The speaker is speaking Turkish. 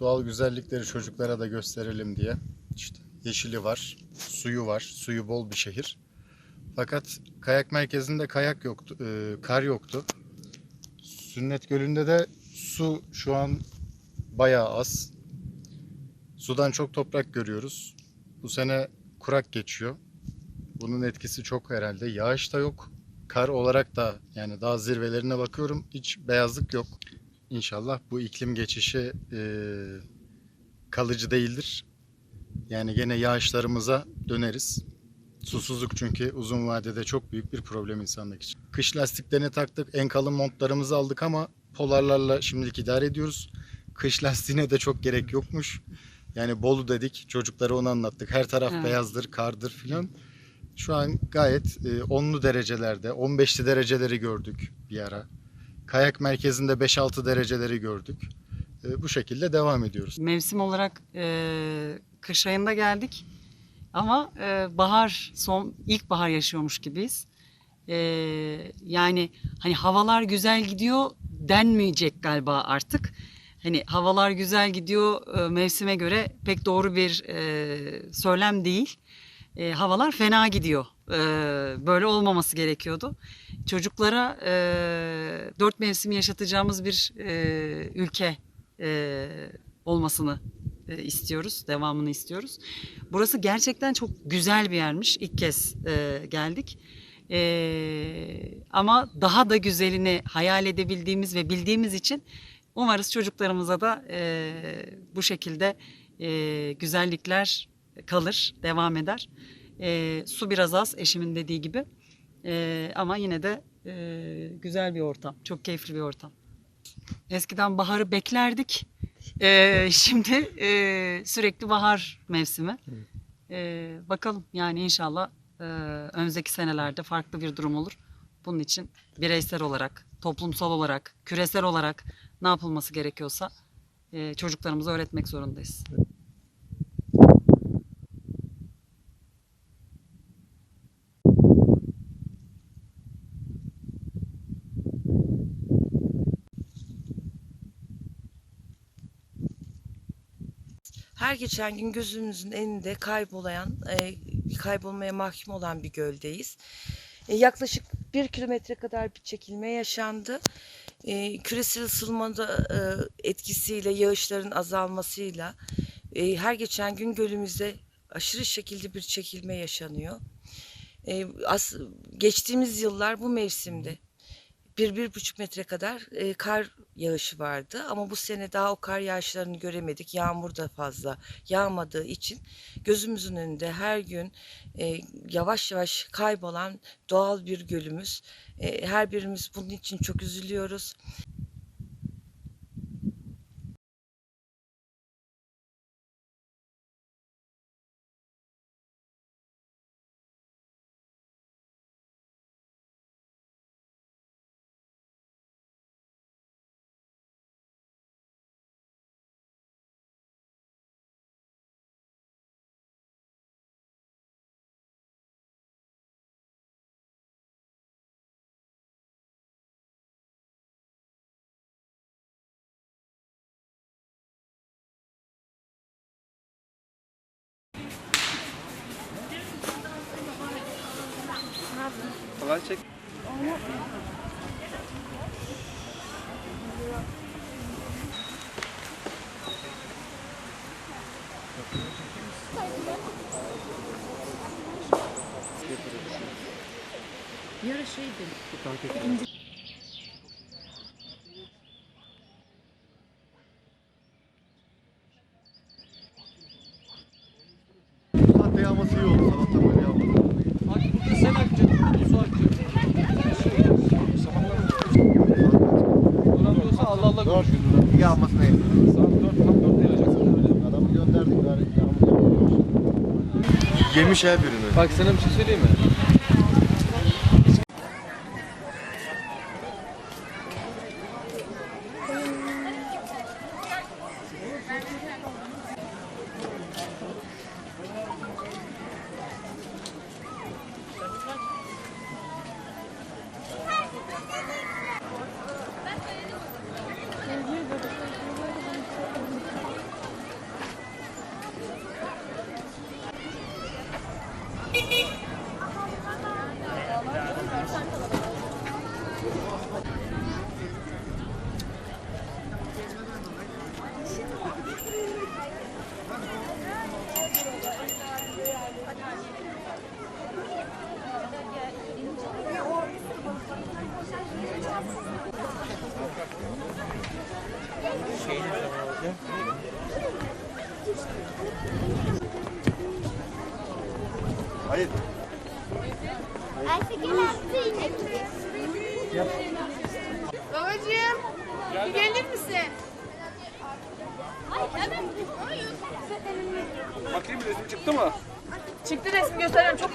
Doğal güzellikleri çocuklara da gösterelim diye. İşte yeşili var, suyu var, suyu bol bir şehir. Fakat kayak merkezinde kayak yoktu, e, kar yoktu. Sünnet Gölü'nde de su şu an bayağı az. Sudan çok toprak görüyoruz. Bu sene kurak geçiyor. Bunun etkisi çok herhalde. Yağış da yok. Kar olarak da yani daha zirvelerine bakıyorum hiç beyazlık yok. İnşallah bu iklim geçişi e, kalıcı değildir. Yani gene yağışlarımıza döneriz. Susuzluk çünkü uzun vadede çok büyük bir problem insanlık için. Kış lastiklerini taktık, en kalın montlarımızı aldık ama polarlarla şimdilik idare ediyoruz. Kış lastiğine de çok gerek yokmuş. Yani Bolu dedik, çocuklara onu anlattık. Her taraf Evet. beyazdır, kardır filan. Şu an gayet e, onlu derecelerde, 15'li dereceleri gördük bir ara. Kayak merkezinde 5-6 dereceleri gördük. E, bu şekilde devam ediyoruz. Mevsim olarak e, kış ayında geldik. Ama e, bahar, son ilkbahar yaşıyormuş gibiyiz. E, yani hani havalar güzel gidiyor denmeyecek galiba artık. Hani havalar güzel gidiyor e, mevsime göre pek doğru bir e, söylem değil. E, havalar fena gidiyor. E, böyle olmaması gerekiyordu. Çocuklara e, dört mevsimi yaşatacağımız bir e, ülke e, olmasını e, istiyoruz. Devamını istiyoruz. Burası gerçekten çok güzel bir yermiş. İlk kez e, geldik. E, ama daha da güzelini hayal edebildiğimiz ve bildiğimiz için umarız çocuklarımıza da e, bu şekilde e, güzellikler kalır, devam eder. E, su biraz az eşimin dediği gibi. E, ama yine de e, güzel bir ortam. Çok keyifli bir ortam. Eskiden baharı beklerdik. Ee, şimdi e, sürekli bahar mevsimi. Ee, bakalım yani inşallah e, önümüzdeki senelerde farklı bir durum olur. Bunun için bireysel olarak, toplumsal olarak, küresel olarak ne yapılması gerekiyorsa e, çocuklarımıza öğretmek zorundayız. Her geçen gün gözümüzün önünde kaybolayan, e, kaybolmaya mahkum olan bir göldeyiz. E, yaklaşık bir kilometre kadar bir çekilme yaşandı. E, küresel ısınmada e, etkisiyle, yağışların azalmasıyla her geçen gün gölümüzde aşırı şekilde bir çekilme yaşanıyor. Geçtiğimiz yıllar bu mevsimde bir, bir buçuk metre kadar e, kar yağışı vardı. Ama bu sene daha o kar yağışlarını göremedik. Yağmur da fazla yağmadığı için gözümüzün önünde her gün e, yavaş yavaş kaybolan doğal bir gölümüz. E, her birimiz bunun için çok üzülüyoruz. Kolay çek. Saatte yağması iyi oldu. Konuşuyor. Yağmasına yedim. Saat 4 tam 4'te yanacaksın öyle. Adamı gönderdik. Yemiş her birini. Bak sana bir şey söyleyeyim mi? Ayşegül attı yine. Babacığım, bir gelir misin? Bakayım resim çıktı mı? Çıktı resim gösteriyorum çok.